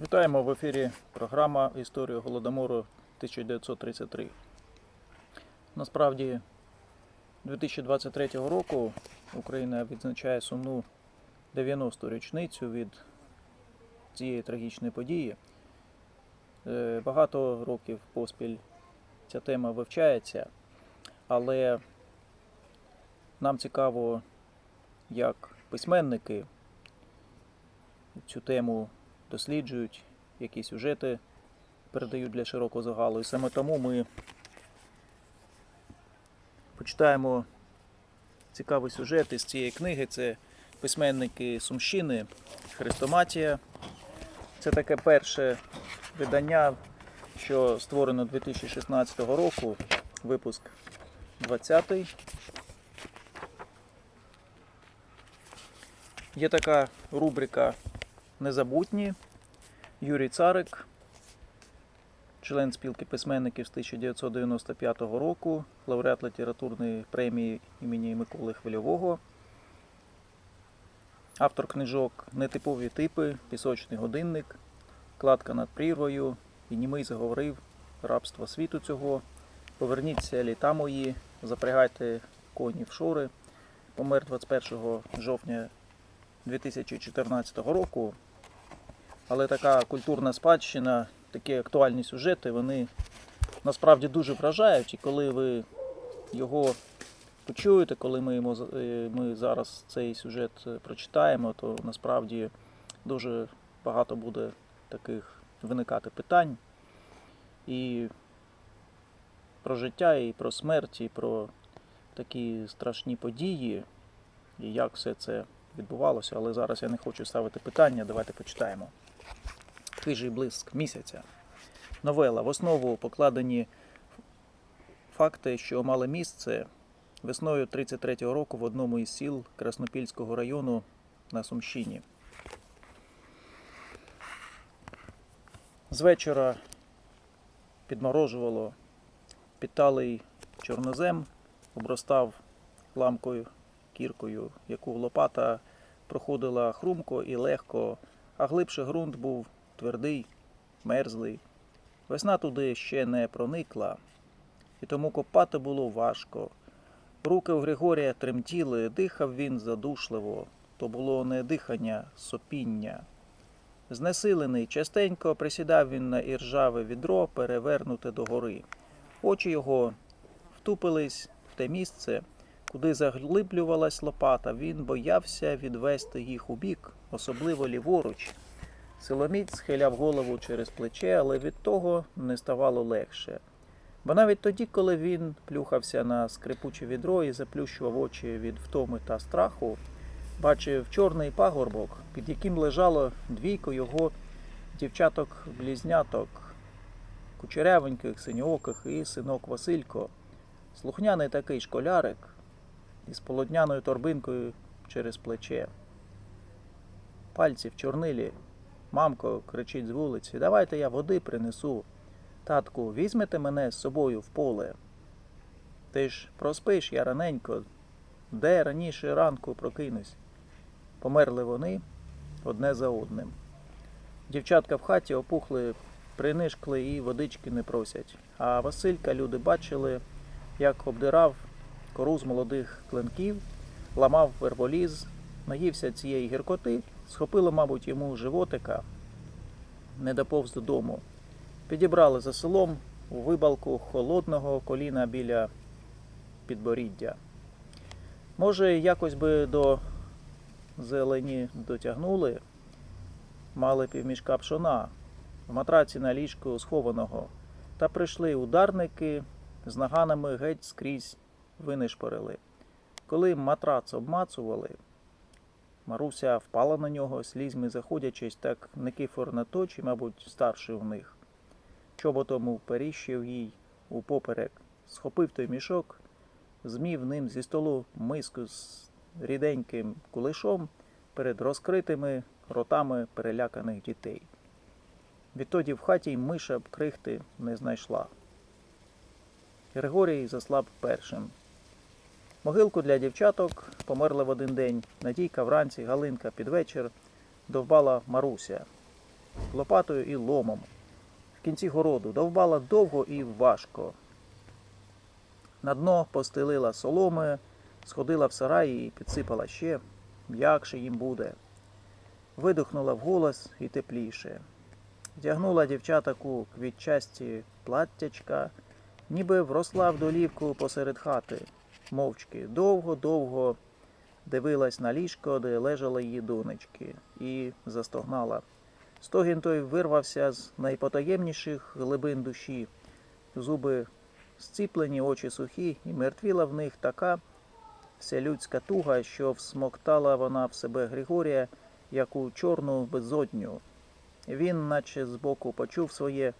Вітаємо в ефірі програма Історія Голодомору 1933. Насправді, 2023 року Україна відзначає сумну 90-ту річницю від цієї трагічної події. Е, Багато років поспіль ця тема вивчається, але нам цікаво, як письменники цю тему досліджують, які сюжети передають для широкого загалу. І саме тому ми почитаємо цікавий сюжет із цієї книги. Це письменники Сумщини, Хрестоматія. Це таке перше видання, що створено 2016 року, випуск 20. Є така рубрика Незабутні. Юрій Царик, член спілки письменників з 1995 року, лауреат літературної премії імені Миколи Хвильового, автор книжок Нетипові типи, Пісочний годинник, Кладка над прірвою, і німий заговорив рабство світу цього. Поверніться літа мої, запрягайте коні в шори. Помер 21 жовтня 2014 року. Але така культурна спадщина, такі актуальні сюжети, вони насправді дуже вражають. І коли ви його почуєте, коли ми, йому, е, ми зараз цей сюжет е, прочитаємо, то насправді дуже багато буде таких виникати питань. І про життя, і про смерть, і про такі страшні події, і як все це відбувалося. Але зараз я не хочу ставити питання, давайте почитаємо. Хижий блиск місяця. Новела. В основу покладені факти, що мали місце весною 33-го року в одному із сіл Краснопільського району на Сумщині. З вечора підморожувало, підталий чорнозем обростав ламкою, кіркою, яку лопата проходила хрумко і легко, а глибше ґрунт був твердий, мерзлий. Весна туди ще не проникла, і тому копати було важко. Руки у Григорія тремтіли, дихав він задушливо, то було не дихання, сопіння. Знесилений, частенько присідав він на іржаве відро, перевернуте догори. Очі його втупились в те місце, куди заглиблювалась лопата. Він боявся відвести їх у бік, особливо ліворуч. Силоміць схиляв голову через плече, але від того не ставало легше. Бо навіть тоді, коли він плюхався на скрипуче відро і заплющував очі від втоми та страху, бачив чорний пагорбок, під яким лежало двійко його дівчаток-близняток, кучерявеньких, синьооких і синок Василько, слухняний такий школярик із полотняною торбинкою через плече. Пальці в чорнилі. Мамко кричить з вулиці, давайте я води принесу. Татку, візьмете мене з собою в поле. Ти ж проспиш я раненько, де раніше ранку прокинусь. Померли вони одне за одним. Дівчатка в хаті опухли, принишкли і водички не просять. А Василька люди бачили, як обдирав кору з молодих клинків, ламав верболіз, наївся цієї гіркоти, схопило, мабуть, йому животика, не доповз додому. Підібрали за селом у вибалку холодного коліна біля підборіддя. Може, якось би до зелені дотягнули, мали півмішка пшона в матраці на ліжку схованого, та прийшли ударники з наганами геть скрізь винишпорили. Коли матрац обмацували, Маруся впала на нього, слізьми заходячись, так Никифор на точі, мабуть, старший у них. Чоботом уперіщив їй упоперек, схопив той мішок, змів ним зі столу миску з ріденьким кулешом перед розкритими ротами переляканих дітей. Відтоді в хаті миша б крихти не знайшла. Григорій заслаб першим. Могилку для дівчаток померли в один день. Надійка вранці, Галинка під вечір, довбала Маруся. лопатою і ломом. В кінці городу довбала довго і важко. На дно постелила соломи, сходила в сарай і підсипала ще, м'якше їм буде. Видихнула вголос і тепліше. Вдягнула дівчатаку квітчасті платтячка, ніби вросла в долівку посеред хати, мовчки, довго-довго дивилась на ліжко, де лежали її донечки, і застогнала. Стогін той вирвався з найпотаємніших глибин душі, зуби зціплені, очі сухі, і мертвіла в них така вселюдська туга, що всмоктала вона в себе Григорія, як у чорну безодню. Він, наче збоку, почув своє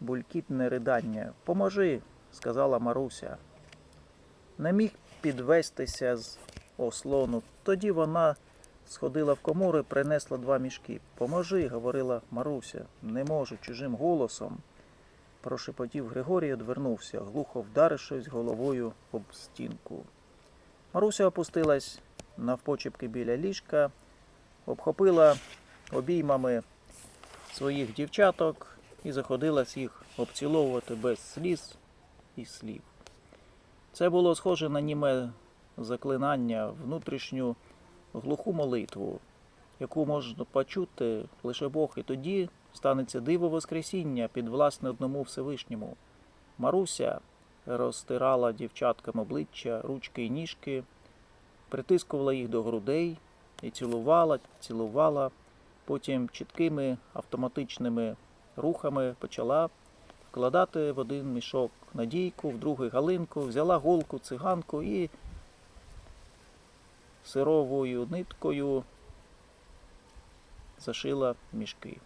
булькітне ридання. Поможи, сказала Маруся. Не міг підвестися з ослону. Тоді вона сходила в комори, принесла два мішки. Поможи, говорила Маруся. Не можу чужим голосом. Прошепотів Григорій, одвернувся, глухо вдарившись головою об стінку. Маруся опустилась навпочепки біля ліжка, обхопила обіймами своїх дівчаток і заходилась їх обціловувати без сліз і слів. Це було схоже на німе заклинання, внутрішню глуху молитву, яку можна почути лише Бог, і тоді станеться диво Воскресіння під власне одному Всевишньому. Маруся розтирала дівчаткам обличчя, ручки і ніжки, притискувала їх до грудей і цілувала, цілувала, потім чіткими автоматичними рухами почала вкладати в один мішок надійку, в другий галинку, взяла голку, циганку і сировою ниткою зашила мішки.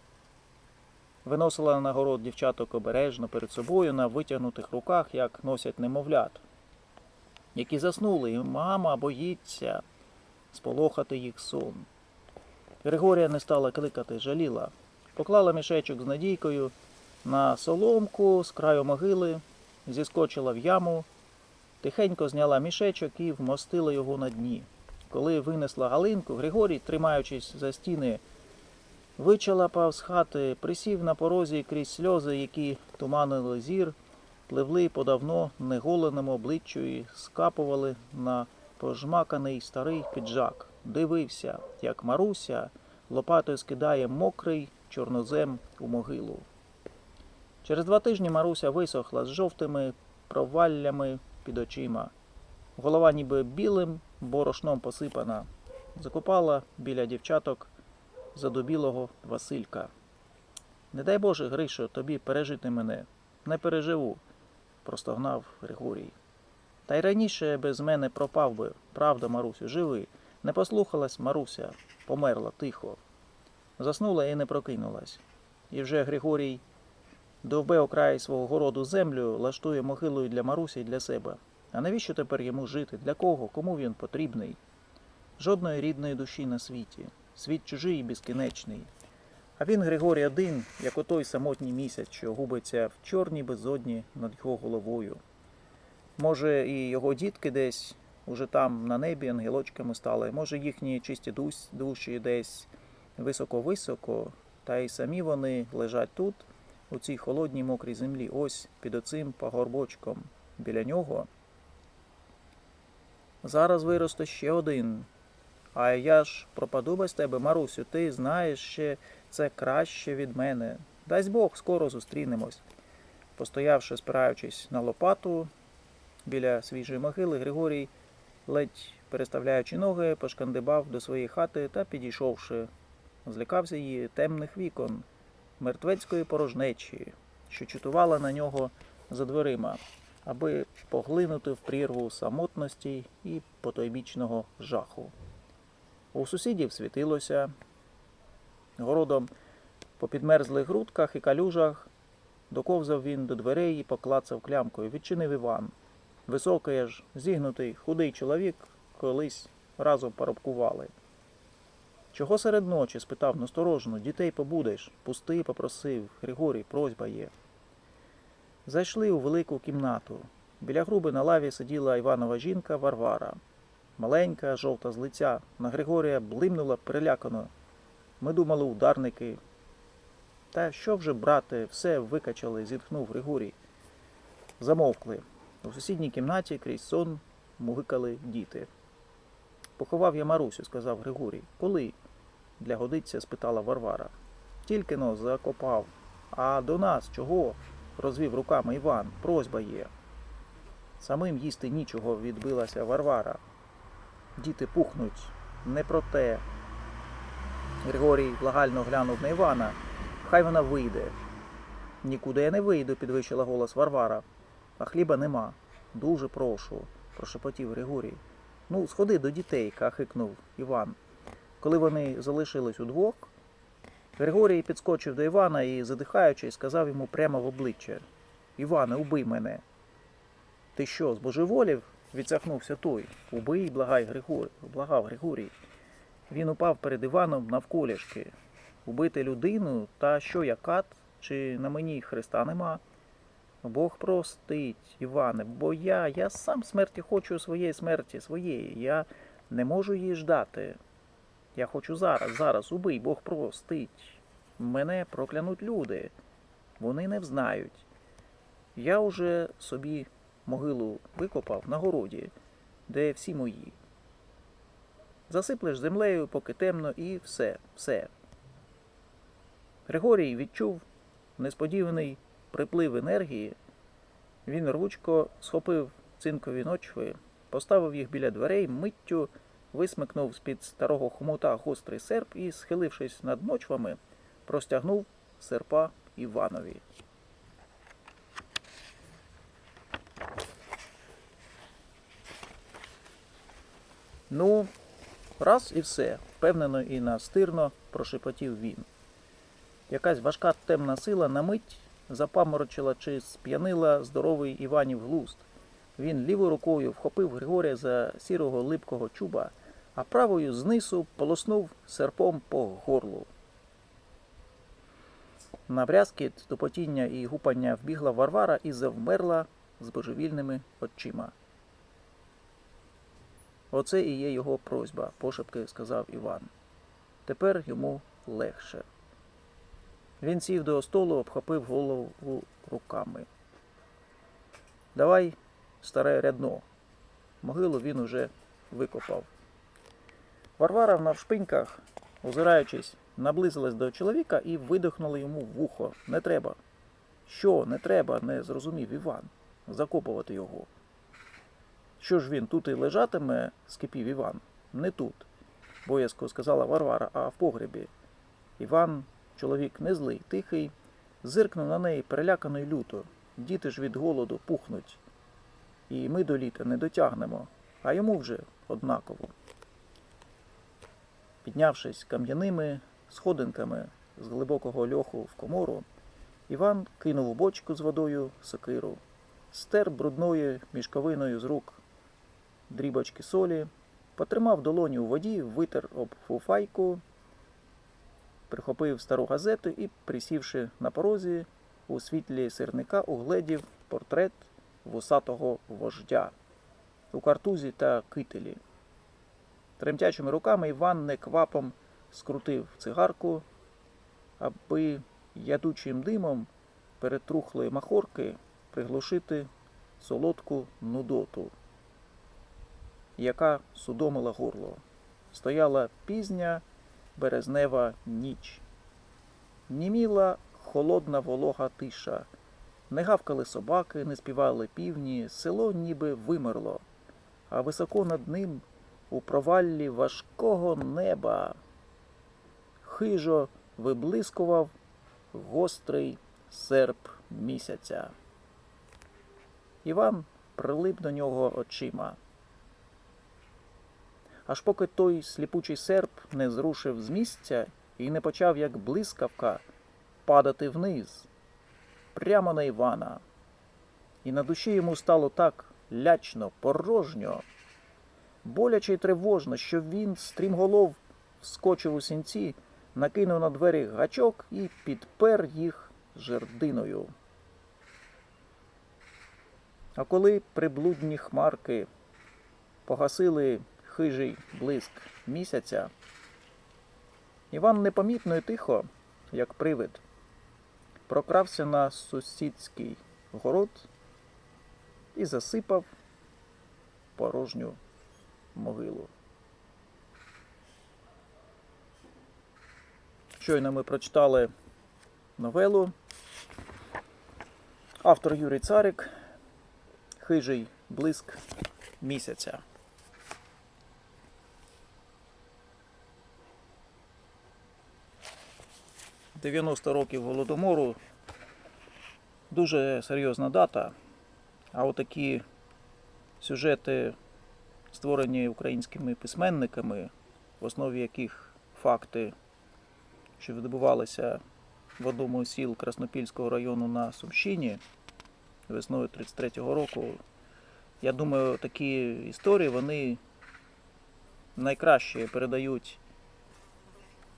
Виносила на город дівчаток обережно перед собою на витягнутих руках, як носять немовлят, які заснули, і мама боїться сполохати їх сон. Григорія не стала кликати, жаліла. Поклала мішечок з надійкою на соломку з краю могили, зіскочила в яму, тихенько зняла мішечок і вмостила його на дні. Коли винесла галинку, Григорій, тримаючись за стіни, вичалапав з хати, присів на порозі крізь сльози, які туманили зір, пливли по давно неголеному обличчю і скапували на пожмаканий старий піджак. Дивився, як Маруся лопатою скидає мокрий чорнозем у могилу. Через два тижні Маруся висохла з жовтими проваллями під очима. Голова ніби білим борошном посипана. Закопала біля дівчаток задубілого Василька. Не дай Боже, Гришо, тобі пережити мене. Не переживу, простогнав Григорій. Та й раніше без мене пропав би, правда, Марусю, живи. Не послухалась Маруся, померла тихо. Заснула і не прокинулась. І вже Григорій довбе окрай свого городу землю, лаштує могилою для Марусі і для себе. А навіщо тепер йому жити? Для кого? Кому він потрібний? Жодної рідної душі на світі. Світ чужий і безкінечний. А він, Григорій, один, як отой самотній місяць, що губиться в чорній безодні над його головою. Може, і його дітки десь уже там на небі ангелочками стали, може їхні чисті душі десь високо-високо, та й самі вони лежать тут, у цій холодній мокрій землі, ось під оцим пагорбочком. Біля нього Зараз виросте ще один. А я ж пропаду без тебе, Марусю, ти знаєш ще це краще від мене. Дасть Бог, скоро зустрінемось. Постоявши, спираючись на лопату біля свіжої могили, Григорій, ледь переставляючи ноги, пошкандибав до своєї хати та, підійшовши, злякався її темних вікон, мертвецької порожнечі, що чутувала на нього за дверима аби поглинути в прірву самотності і потойбічного жаху. У сусідів світилося городом по підмерзлих грудках і калюжах доковзав він до дверей і поклацав клямкою. Відчинив Іван. Високий аж зігнутий, худий чоловік колись разом парубкували. Чого серед ночі? спитав насторожно. Дітей побудеш. Пусти, попросив. Григорій, просьба є. Зайшли у велику кімнату. Біля груби на лаві сиділа Іванова жінка Варвара. Маленька, жовта з лиця. На Григорія блимнула перелякано. Ми думали, ударники. Та що вже, брате, все викачали, зітхнув Григорій. Замовкли. У сусідній кімнаті крізь сон мугикали діти. Поховав я Марусю, сказав Григорій. Коли? Для годиться, спитала Варвара. Тільки но закопав. А до нас чого? розвів руками Іван. Просьба є. Самим їсти нічого, відбилася Варвара. Діти пухнуть. Не про те. Григорій благально глянув на Івана. Хай вона вийде. Нікуди я не вийду, підвищила голос Варвара. А хліба нема. Дуже прошу, прошепотів Григорій. Ну, сходи до дітей, кахикнув Іван. Коли вони залишились удвох, Григорій підскочив до Івана і, задихаючись, сказав йому прямо в обличчя: Іване, убий мене. Ти що, збожеволів? відсахнувся той. Убий, благай Григорій, благав Григорій. Він упав перед Іваном навколішки. Убити людину, та що я кат, чи на мені Христа нема? Бог простить, Іване, бо я, я сам смерті хочу своєї смерті, своєї. Я не можу її ждати. Я хочу зараз, зараз убий, Бог простить. Мене проклянуть люди. Вони не взнають. Я уже собі могилу викопав на городі, де всі мої. Засиплеш землею, поки темно, і все, все. Григорій відчув несподіваний приплив енергії. Він рвучко схопив цинкові ночви, поставив їх біля дверей, миттю висмикнув з-під старого хомута гострий серп і, схилившись над ночвами, простягнув серпа Іванові. Ну, раз і все, впевнено і настирно прошепотів він. Якась важка темна сила на мить запаморочила чи сп'янила здоровий Іванів глуст. Він лівою рукою вхопив Григорія за сірого липкого чуба, а правою знизу полоснув серпом по горлу. На брязкіт, тупотіння і гупання вбігла Варвара і завмерла з божевільними очима. Оце і є його просьба, пошепки сказав Іван. Тепер йому легше. Він сів до столу, обхопив голову руками. Давай, старе рядно. Могилу він уже викопав. Варвара в навшпиньках, озираючись, наблизилась до чоловіка і видихнула йому в вухо. Не треба. Що не треба, не зрозумів Іван. Закопувати його. Що ж він тут і лежатиме, скипів Іван. Не тут, боязко сказала Варвара, а в погребі. Іван, чоловік не злий, тихий, зиркнув на неї перелякано й люто. Діти ж від голоду пухнуть. І ми до літа не дотягнемо, а йому вже однаково. Піднявшись кам'яними сходинками з глибокого льоху в комору, Іван кинув у бочку з водою сокиру, стер брудною мішковиною з рук дрібочки солі, потримав долоні у воді, витер об фуфайку, прихопив стару газету і, присівши на порозі, у світлі сирника угледів портрет вусатого вождя у картузі та кителі. Тремтячими руками Іван неквапом скрутив цигарку, аби ядучим димом перетрухлої махорки приглушити солодку нудоту, яка судомила горло. Стояла пізня березнева ніч. Німіла холодна волога тиша. Не гавкали собаки, не співали півні, село ніби вимерло, а високо над ним у проваллі важкого неба хижо виблискував гострий серп місяця. Іван прилип до нього очима. Аж поки той сліпучий серп не зрушив з місця і не почав, як блискавка, падати вниз, прямо на Івана. І на душі йому стало так лячно, порожньо, боляче й тривожно, що він стрімголов вскочив у сінці, накинув на двері гачок і підпер їх жердиною. А коли приблудні хмарки погасили хижий блиск місяця, Іван непомітно і тихо, як привид, прокрався на сусідський город і засипав порожню могилу. Щойно ми прочитали новелу. Автор Юрій Царик. Хижий блиск місяця. «90 років голодомору дуже серйозна дата. А отакі сюжети, створені українськими письменниками, в основі яких факти, що відбувалися в одному з сіл Краснопільського району на Сумщині весною 33-го року. Я думаю, такі історії вони найкраще передають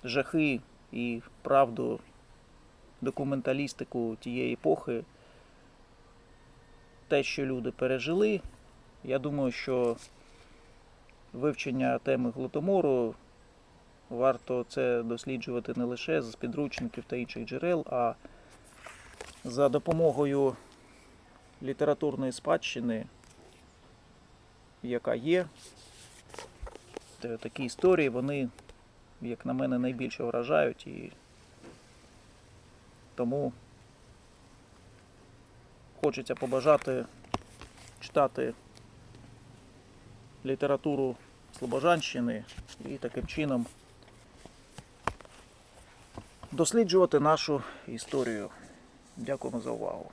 жахи і правду, документалістику тієї епохи, те, що люди пережили. Я думаю, що вивчення теми Голодомору варто це досліджувати не лише з підручників та інших джерел, а за допомогою літературної спадщини, яка є. Такі історії, вони, як на мене, найбільше вражають і тому хочеться побажати читати літературу Слобожанщини і таким чином досліджувати нашу історію. Дякуємо за увагу.